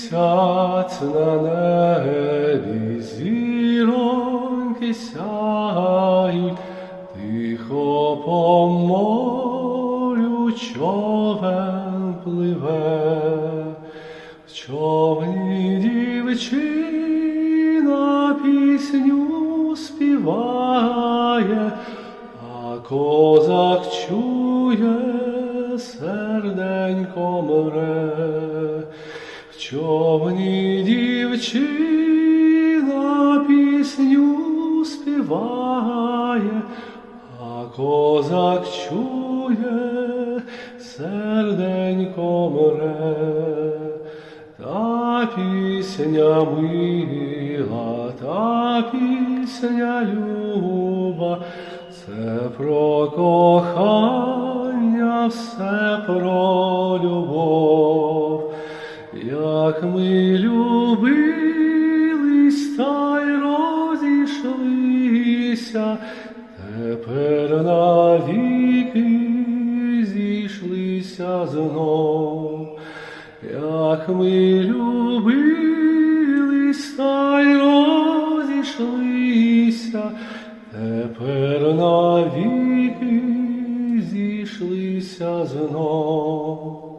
місяць на небі, зіроньки сяють, тихо по морю човен пливе, в човні дівчина пісню співає, а козак чує, серденько мре, човні дівчина пісню співає, а козак чує, серденько мре. Та пісня мила, та пісня люба, все про кохання, все про любов, як ми любились та й розійшлися, тепер навіки зійшлися знов. Як ми любились та й розійшлися, тепер навіки зійшлися знов.